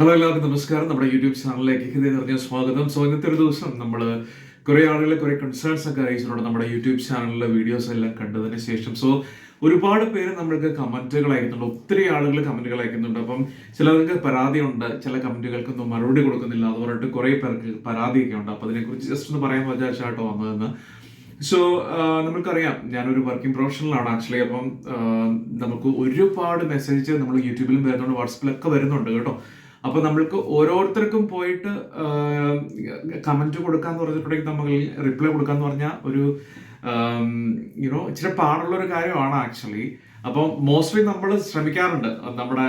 Hello എല്ലാവർക്കും നമസ്കാരം. നമ്മുടെ യൂട്യൂബ് ചാനലിലേക്ക് ഹൃദയം നിറഞ്ഞ സ്വാഗതം. സോ ഇന്നത്തെ ഒരു ദിവസം നമ്മൾ കുറേ ആളുകൾ കുറേ കൺസേൺസ് ഒക്കെ അറിയിച്ചിട്ടുണ്ട് നമ്മുടെ യൂട്യൂബ് ചാനലിലെ വീഡിയോസ് എല്ലാം കണ്ടതിന് ശേഷം. സോ ഒരുപാട് പേര് നമ്മൾക്ക് കമന്റുകൾ അയക്കുന്നുണ്ട്. ഒത്തിരി ആളുകൾ കമന്റുകൾ അയക്കുന്നുണ്ട്. അപ്പം ചിലർക്ക് പരാതിയുണ്ട്. ചില കമന്റുകൾക്കൊന്നും മറുപടി കൊടുക്കുന്നില്ല. അത് പറഞ്ഞിട്ട് കുറേ പേർക്ക് പരാതിയൊക്കെ ഉണ്ട്. അപ്പോൾ അതിനെക്കുറിച്ച് ജസ്റ്റ് ഒന്ന് പറയാൻ വിചാരിച്ചാട്ടോ വന്നതെന്ന്. സോ നമുക്കറിയാം ഞാനൊരു വർക്കിംഗ് പ്രൊഫഷണലാണ് ആക്ച്വലി അപ്പം നമുക്ക് ഒരുപാട് മെസ്സേജ് നമ്മൾ യൂട്യൂബിലും വരുന്നുണ്ട്. വാട്സപ്പിലൊക്കെ വരുന്നുണ്ട് കേട്ടോ. അപ്പൊ നമ്മൾക്ക് ഓരോരുത്തർക്കും പോയിട്ട് കമന്റ് കൊടുക്കാന്ന് പറഞ്ഞിട്ടുണ്ടെങ്കിൽ നമ്മൾ റിപ്ലൈ കൊടുക്കാന്ന് പറഞ്ഞാൽ ഒരു യുനോ ഇച്ചിരി പാടുള്ള ഒരു കാര്യമാണ് ആക്ച്വലി അപ്പോൾ മോസ്റ്റ്ലി നമ്മൾ ശ്രമിക്കാറുണ്ട്. നമ്മുടെ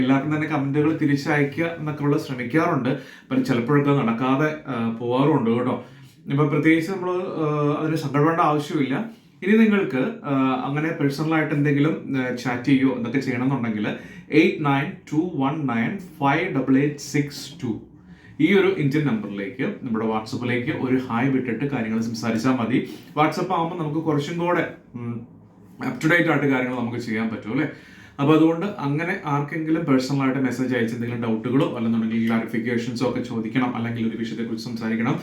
എല്ലാവർക്കും തന്നെ കമന്റുകൾ തിരിച്ചയക്കുക എന്നൊക്കെ ഉള്ള ശ്രമിക്കാറുണ്ട്. പക്ഷെ ചിലപ്പോഴൊക്കെ നടക്കാതെ പോവാറുണ്ട് കേട്ടോ. ഇപ്പൊ പ്രത്യേകിച്ച് നമ്മൾ അതിന് സങ്കടപ്പെടേണ്ട ആവശ്യമില്ല. ഇനി നിങ്ങൾക്ക് അങ്ങനെ പേഴ്സണലായിട്ട് എന്തെങ്കിലും ചാറ്റ് ചെയ്യോ എന്നൊക്കെ ചെയ്യണമെന്നുണ്ടെങ്കിൽ eight nine two one nine five double eight six two ഈ ഒരു ഇന്ത്യൻ നമ്പറിലേക്ക് നമ്മുടെ വാട്സപ്പിലേക്ക് ഒരു ഹായ് വിട്ടിട്ട് കാര്യങ്ങൾ സംസാരിച്ചാൽ മതി. വാട്സപ്പ് ആകുമ്പോൾ നമുക്ക് കുറച്ചും കൂടെ അപ് ടു ഡേറ്റ് ആയിട്ട് കാര്യങ്ങൾ നമുക്ക് ചെയ്യാൻ പറ്റും അല്ലേ? അപ്പോൾ അതുകൊണ്ട് അങ്ങനെ ആർക്കെങ്കിലും പേഴ്സണലായിട്ട് മെസ്സേജ് അയച്ച് എന്തെങ്കിലും ഡൗട്ടുകളോ അല്ലെന്നുണ്ടെങ്കിൽ ക്ലാരിഫിക്കേഷൻസോ ഒക്കെ ചോദിക്കണം അല്ലെങ്കിൽ ഒരു വിഷയത്തെക്കുറിച്ച് സംസാരിക്കണം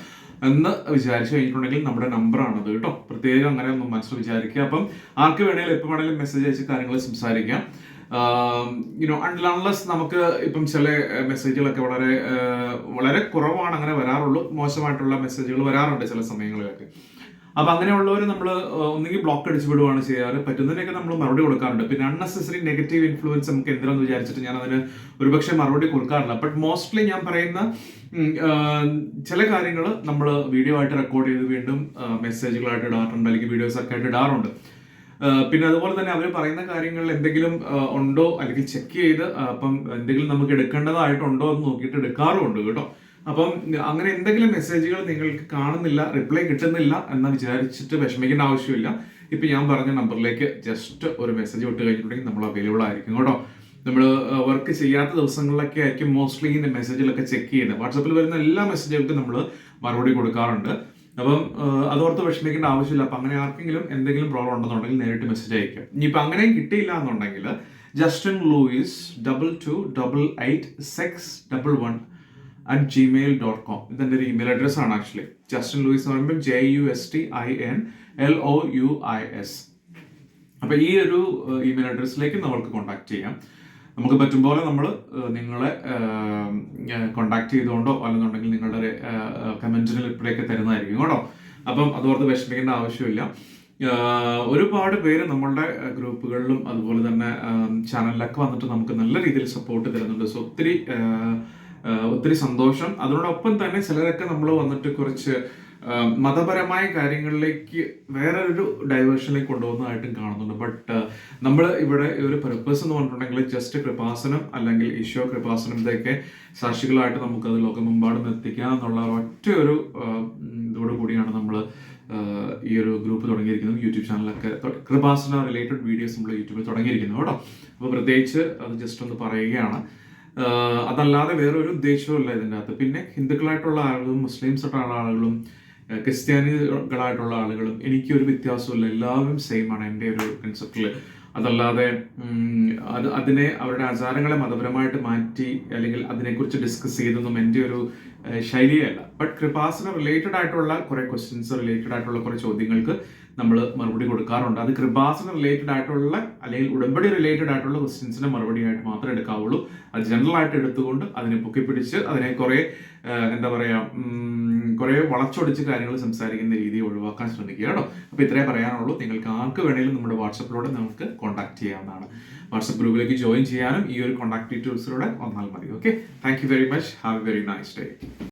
എന്ന് വിചാരിച്ചു കഴിഞ്ഞിട്ടുണ്ടെങ്കിൽ നമ്മുടെ നമ്പറാണത് കേട്ടോ. പ്രത്യേകം അങ്ങനെ ഒന്നും മനസ്സിൽ വിചാരിക്കുക. അപ്പം ആർക്ക് വേണേലും എപ്പോൾ വേണേലും മെസ്സേജ് അയച്ച് കാര്യങ്ങൾ സംസാരിക്കാം. യുനോ അൺലസ് നമുക്ക് ഇപ്പം ചില മെസ്സേജുകളൊക്കെ വളരെ വളരെ കുറവാണ് അങ്ങനെ വരാറുള്ളൂ. മോശമായിട്ടുള്ള മെസ്സേജുകൾ വരാറുണ്ട് ചില സമയങ്ങളിലൊക്കെ. അപ്പൊ അങ്ങനെയുള്ളവർ നമ്മൾ ഒന്നുകിൽ ബ്ലോക്ക് അടിച്ചു വിടുവാണ് ചെയ്യാറ്. പറ്റുന്നതിനൊക്കെ നമ്മൾ മറുപടി കൊടുക്കാറുണ്ട്. പിന്നെ അൺനെസസറി നെഗറ്റീവ് ഇൻഫ്ലുവൻസ് നമുക്ക് എന്തിനാന്ന് വിചാരിച്ചിട്ട് ഞാൻ അതിന് ഒരുപക്ഷെ മറുപടി കൊടുക്കാറില്ല. ബട്ട് മോസ്റ്റ്ലി ഞാൻ പറയുന്ന ചില കാര്യങ്ങൾ നമ്മൾ വീഡിയോ ആയിട്ട് റെക്കോർഡ് ചെയ്ത് വീണ്ടും മെസ്സേജുകളായിട്ട് ഇടാറുണ്ട്. അല്ലെങ്കിൽ വീഡിയോസ് ഒക്കെ ആയിട്ട് ഇടാറുണ്ട്. പിന്നെ അതുപോലെ തന്നെ അവർ പറയുന്ന കാര്യങ്ങളിൽ എന്തെങ്കിലും ഉണ്ടോ? അല്ലെങ്കിൽ ചെക്ക് ചെയ്ത് അപ്പം എന്തെങ്കിലും നമുക്ക് എടുക്കേണ്ടതായിട്ടുണ്ടോ എന്ന് നോക്കിയിട്ട് എടുക്കാറുമുണ്ട് കേട്ടോ. അപ്പം അങ്ങനെ എന്തെങ്കിലും മെസ്സേജുകൾ നിങ്ങൾക്ക് കാണുന്നില്ല റിപ്ലൈ കിട്ടുന്നില്ല എന്ന് വിചാരിച്ചിട്ട് വിഷമിക്കേണ്ട ആവശ്യമില്ല. ഇപ്പൊ ഞാൻ പറഞ്ഞ നമ്പറിലേക്ക് ജസ്റ്റ് ഒരു മെസ്സേജ് വിട്ട് കഴിഞ്ഞിട്ടുണ്ടെങ്കിൽ നമ്മൾ അവൈലബിൾ ആയിരിക്കും കേട്ടോ. നമ്മൾ വർക്ക് ചെയ്യാത്ത ദിവസങ്ങളിലൊക്കെ ആയിരിക്കും മോസ്റ്റ്ലി ഈ മെസ്സേജിലൊക്കെ ചെക്ക് ചെയ്യുന്നത്. വാട്സപ്പിൽ വരുന്ന എല്ലാ മെസ്സേജുകൾക്കും നമ്മൾ മറുപടി കൊടുക്കാറുണ്ട്. അപ്പം അതോർത്ത് വിഷമിക്കേണ്ട ആവശ്യമില്ല. അപ്പം അങ്ങനെ ആർക്കെങ്കിലും എന്തെങ്കിലും പ്രോബ്ലം ഉണ്ടെന്നുണ്ടെങ്കിൽ നേരിട്ട് മെസ്സേജ് അയക്കാം ഇനിയിപ്പോൾ അങ്ങനെയും കിട്ടിയില്ല എന്നുണ്ടെങ്കിൽ Justin Louis double two double eight six double one at Gmail dot com ഇതെന്റെ ഒരു ഇമെയിൽ അഡ്രസ് ആണ് ആക്ച്വലി ജസ്റ്റിൻ ലൂയിസ് എന്ന് പറയുമ്പോൾ J U S T I N L O U I S അപ്പോൾ ഈ ഒരു ഇമെയിൽ അഡ്രസ്സിലേക്ക് നമ്മൾക്ക് കോൺടാക്ട് ചെയ്യാം. നമുക്ക് പറ്റും പോലെ നമ്മൾ നിങ്ങളെ കോണ്ടാക്ട് ചെയ്തുകൊണ്ടോ അല്ലെന്നുണ്ടെങ്കിൽ നിങ്ങളുടെ ഒരു റിപ്ലൈ ഒക്കെ തരുന്നതായിരിക്കും കേട്ടോ. അപ്പം അതോർത്ത് വിഷമിക്കേണ്ട ആവശ്യമില്ല. ഒരുപാട് പേര് നമ്മളുടെ ഗ്രൂപ്പുകളിലും അതുപോലെ തന്നെ ചാനലിലൊക്കെ വന്നിട്ട് നമുക്ക് നല്ല രീതിയിൽ സപ്പോർട്ട് തരുന്നുണ്ട്. സോ ഒത്തിരി ഒത്തിരി സന്തോഷം. അതിനോടൊപ്പം തന്നെ ചിലരൊക്കെ നമ്മൾ വന്നിട്ട് കുറച്ച് മതപരമായ കാര്യങ്ങളിലേക്ക് വേറെ ഒരു ഡൈവേഷനിലേക്ക് കൊണ്ടുപോകുന്നതായിട്ടും കാണുന്നുണ്ട്. ബട്ട് നമ്മൾ ഇവിടെ ഒരു പർപ്പസ് എന്ന് പറഞ്ഞിട്ടുണ്ടെങ്കിൽ ജസ്റ്റ് കൃപാസനം അല്ലെങ്കിൽ ഈശോ കൃപാസനം ഇതൊക്കെ സാക്ഷികളായിട്ട് നമുക്കത് ലോകമെമ്പാടും എത്തിക്കാം എന്നുള്ള ഒറ്റ ഒരു ഇതോടു കൂടിയാണ് നമ്മൾ ഈ ഒരു ഗ്രൂപ്പ് തുടങ്ങിയിരിക്കുന്നത് യൂട്യൂബ് ചാനലൊക്കെ കൃപാസന റിലേറ്റഡ് വീഡിയോസ് നമ്മൾ യൂട്യൂബിൽ തുടങ്ങിയിരിക്കുന്നു കേട്ടോ. അപ്പോൾ പ്രത്യേകിച്ച് അത് ജസ്റ്റ് ഒന്ന് പറയുകയാണ്. അതല്ലാതെ വേറെ ഒരു ഉദ്ദേശവും ഇല്ല ഇതിന്റെ അകത്ത് പിന്നെ ഹിന്ദുക്കളായിട്ടുള്ള ആളുകളും മുസ്ലിംസ് ആയിട്ടുള്ള ആളുകളും ക്രിസ്ത്യാനികളായിട്ടുള്ള ആളുകളും എനിക്കൊരു വ്യത്യാസമില്ല എല്ലാവരും സെയിം ആണ് എന്റെ ഒരു കൺസെപ്റ്റിൽ അതല്ലാതെ അത് അതിനെ അവരുടെ ആചാരങ്ങളെ മതപരമായിട്ട് മാറ്റി അല്ലെങ്കിൽ അതിനെക്കുറിച്ച് ഡിസ്കസ് ചെയ്തൊന്നും എന്റെ ഒരു ശൈലിയല്ല. ബട്ട് കൃപാസന റിലേറ്റഡ് ആയിട്ടുള്ള കുറെ ക്വസ്റ്റ്യൻസ് റിലേറ്റഡ് ആയിട്ടുള്ള കുറെ ചോദ്യങ്ങൾക്ക് നമ്മൾ മറുപടി കൊടുക്കാറുണ്ട്. അത് കൃപാസന റിലേറ്റഡ് ആയിട്ടുള്ള അല്ലെങ്കിൽ ഉടമ്പടി റിലേറ്റഡ് ആയിട്ടുള്ള ക്വസ്റ്റ്യൻസിന്റെ മറുപടി ആയിട്ട് മാത്രമേ എടുക്കാവുള്ളൂ. അത് ജനറൽ ആയിട്ട് എടുത്തുകൊണ്ട് അതിനെ പൊക്കിപ്പിടിച്ച് അതിനെ കുറെ എന്താ പറയാ കുറേ വളച്ചൊടിച്ച് കാര്യങ്ങൾ സംസാരിക്കുന്ന രീതി ഒഴിവാക്കാൻ ശ്രമിക്കുക കേട്ടോ. അപ്പൊ ഇത്രേ പറയാനുള്ളൂ. നിങ്ങൾക്ക് ആർക്ക് വേണേലും നമ്മുടെ വാട്സപ്പിലൂടെ നമുക്ക് കോൺടാക്ട് ചെയ്യാവുന്നതാണ്. വാട്സപ്പ് ഗ്രൂപ്പിലേക്ക് ജോയിൻ ചെയ്യാനും ഈ ഒരു കോൺടാക്ട് ഡീറ്റെയിൽസിലൂടെ വന്നാൽ മതി. Okay thank very much have a very nice day